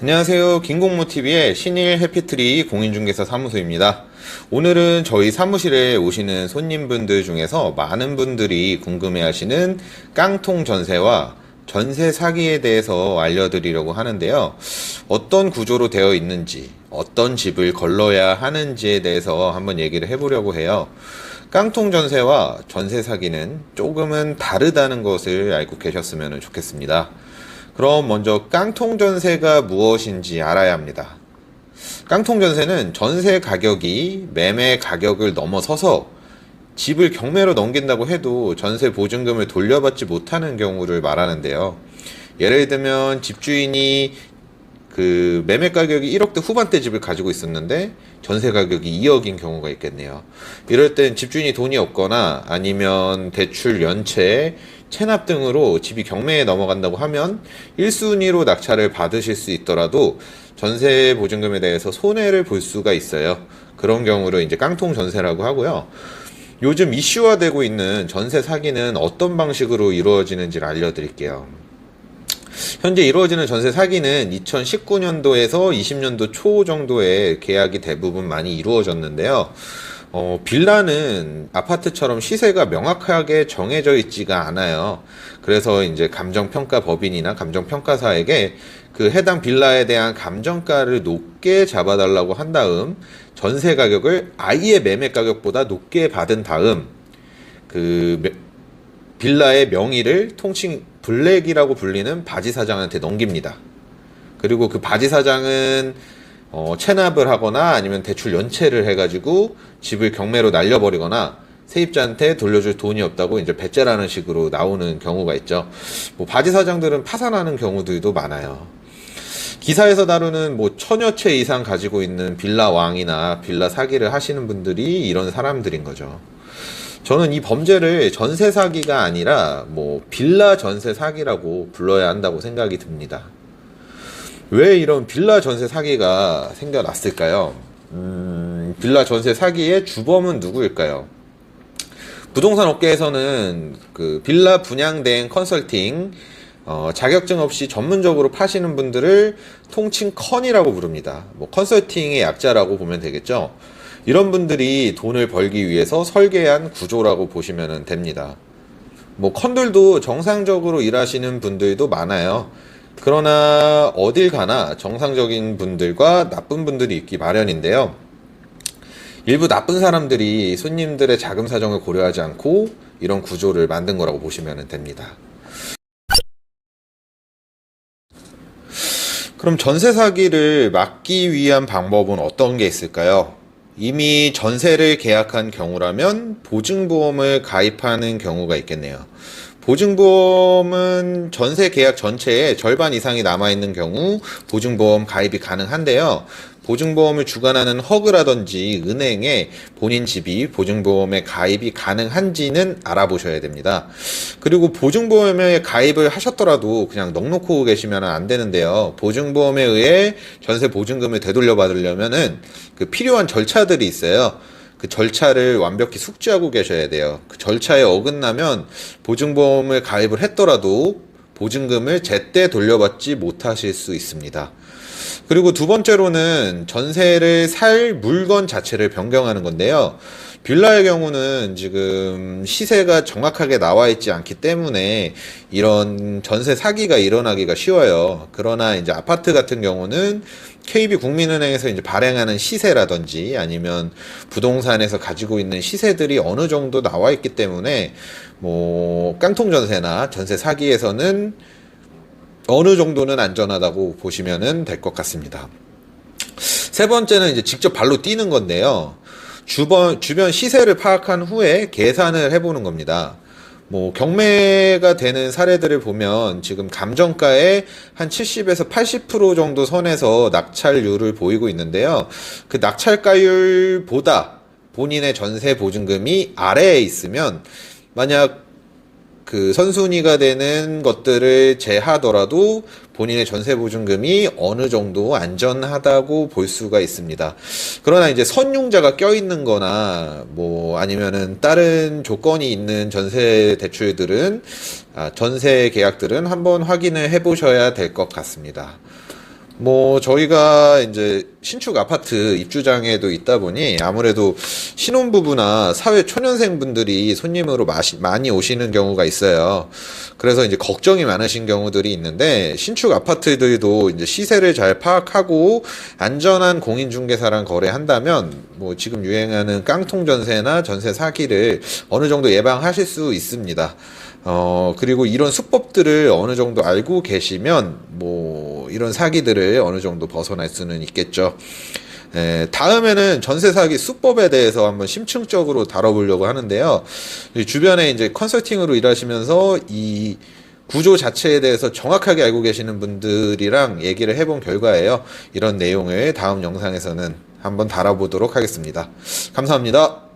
안녕하세요. 김공모TV의 신일 해피트리 공인중개사 사무소입니다. 오늘은 저희 사무실에 오시는 손님분들 중에서 많은 분들이 궁금해 하시는 깡통 전세와 전세 사기에 대해서 알려드리려고 하는데요. 어떤 구조로 되어 있는지, 어떤 집을 걸러야 하는지에 대해서 한번 얘기를 해보려고 해요. 깡통 전세와 전세 사기는 조금은 다르다는 것을 알고 계셨으면 좋겠습니다. 그럼 먼저 깡통 전세가 무엇인지 알아야 합니다. 깡통 전세는 전세 가격이 매매 가격을 넘어서서 집을 경매로 넘긴다고 해도 전세 보증금을 돌려받지 못하는 경우를 말하는데요. 예를 들면 집주인이 그 매매 가격이 1억대 후반대 집을 가지고 있었는데 전세 가격이 2억인 경우가 있겠네요. 이럴 땐 집주인이 돈이 없거나 아니면 대출 연체, 체납 등으로 집이 경매에 넘어간다고 하면 1순위로 낙찰을 받으실 수 있더라도 전세 보증금에 대해서 손해를 볼 수가 있어요. 그런 경우를 이제 깡통 전세라고 하고요. 요즘 이슈화되고 있는 전세 사기는 어떤 방식으로 이루어지는지를 알려드릴게요. 현재 이루어지는 전세 사기는 2019년도에서 20년도 초 정도에 계약이 대부분 많이 이루어졌는데요. 어, 빌라는 아파트처럼 시세가 명확하게 정해져 있지가 않아요. 그래서 이제 감정평가 법인이나 감정평가사에게 그 해당 빌라에 대한 감정가를 높게 잡아달라고 한 다음 전세 가격을 아예 매매 가격보다 높게 받은 다음 그 매- 빌라의 명의를 통칭 블랙이라고 불리는 바지 사장한테 넘깁니다. 그리고 그 바지 사장은 어, 체납을 하거나 아니면 대출 연체를 해가지고 집을 경매로 날려버리거나 세입자한테 돌려줄 돈이 없다고 이제 배째라는 식으로 나오는 경우가 있죠. 뭐 바지 사장들은 파산하는 경우들도 많아요. 기사에서 다루는 뭐 천여 채 이상 가지고 있는 빌라 왕이나 빌라 사기를 하시는 분들이 이런 사람들인 거죠. 저는 이 범죄를 전세 사기가 아니라 뭐 빌라 전세 사기라고 불러야 한다고 생각이 듭니다. 왜 이런 빌라 전세 사기가 생겨났을까요? 음, 빌라 전세 사기의 주범은 누구일까요? 부동산 업계에서는 그 빌라 분양 대행 컨설팅, 어, 자격증 없이 전문적으로 파시는 분들을 통칭 컨이라고 부릅니다. 뭐 컨설팅의 약자라고 보면 되겠죠. 이런 분들이 돈을 벌기 위해서 설계한 구조라고 보시면 됩니다. 뭐 컨들도 정상적으로 일하시는 분들도 많아요. 그러나 어딜 가나 정상적인 분들과 나쁜 분들이 있기 마련인데요. 일부 나쁜 사람들이 손님들의 자금 사정을 고려하지 않고 이런 구조를 만든 거라고 보시면 됩니다. 그럼 전세 사기를 막기 위한 방법은 어떤 게 있을까요? 이미 전세를 계약한 경우라면 보증보험을 가입하는 경우가 있겠네요. 보증보험은 전세 계약 전체의 절반 이상이 남아있는 경우 보증보험 가입이 가능한데요. 보증보험을 주관하는 허그라든지 은행에 본인 집이 보증보험에 가입이 가능한지는 알아보셔야 됩니다. 그리고 보증보험에 가입을 하셨더라도 그냥 넉놓고 계시면 안 되는데요. 보증보험에 의해 전세 보증금을 되돌려 받으려면은 그 필요한 절차들이 있어요. 그 절차를 완벽히 숙지하고 계셔야 돼요. 그 절차에 어긋나면 보증보험을 가입을 했더라도 보증금을 제때 돌려받지 못하실 수 있습니다. 그리고 두 번째로는 전세를 살 물건 자체를 변경하는 건데요. 빌라의 경우는 지금 시세가 정확하게 나와 있지 않기 때문에 이런 전세 사기가 일어나기가 쉬워요. 그러나 이제 아파트 같은 경우는 KB 국민은행에서 이제 발행하는 시세라든지 아니면 부동산에서 가지고 있는 시세들이 어느 정도 나와 있기 때문에 뭐 깡통 전세나 전세 사기에서는 어느 정도는 안전하다고 보시면 될 것 같습니다. 세 번째는 이제 직접 발로 뛰는 건데요. 주변, 주변 시세를 파악한 후에 계산을 해보는 겁니다. 뭐, 경매가 되는 사례들을 보면 지금 감정가의 한 70에서 80% 정도 선에서 낙찰률을 보이고 있는데요. 그 낙찰가율보다 본인의 전세 보증금이 아래에 있으면 만약 그 선순위가 되는 것들을 제하더라도 본인의 전세 보증금이 어느 정도 안전하다고 볼 수가 있습니다. 그러나 이제 선용자가 껴있는 거나 뭐 아니면은 다른 조건이 있는 전세 대출들은 아, 전세 계약들은 한번 확인을 해 보셔야 될 것 같습니다. 뭐 저희가 이제 신축 아파트 입주장에도 있다 보니 아무래도 신혼부부나 사회 초년생 분들이 손님으로 마시, 많이 오시는 경우가 있어요. 그래서 이제 걱정이 많으신 경우들이 있는데 신축 아파트들도 이제 시세를 잘 파악하고 안전한 공인중개사랑 거래한다면 뭐 지금 유행하는 깡통 전세나 전세 사기를 어느 정도 예방하실 수 있습니다. 어, 그리고 이런 수법들을 어느 정도 알고 계시면, 뭐, 이런 사기들을 어느 정도 벗어날 수는 있겠죠. 에, 다음에는 전세 사기 수법에 대해서 한번 심층적으로 다뤄보려고 하는데요. 이 주변에 이제 컨설팅으로 일하시면서 이 구조 자체에 대해서 정확하게 알고 계시는 분들이랑 얘기를 해본 결과예요. 이런 내용을 다음 영상에서는 한번 다뤄보도록 하겠습니다. 감사합니다.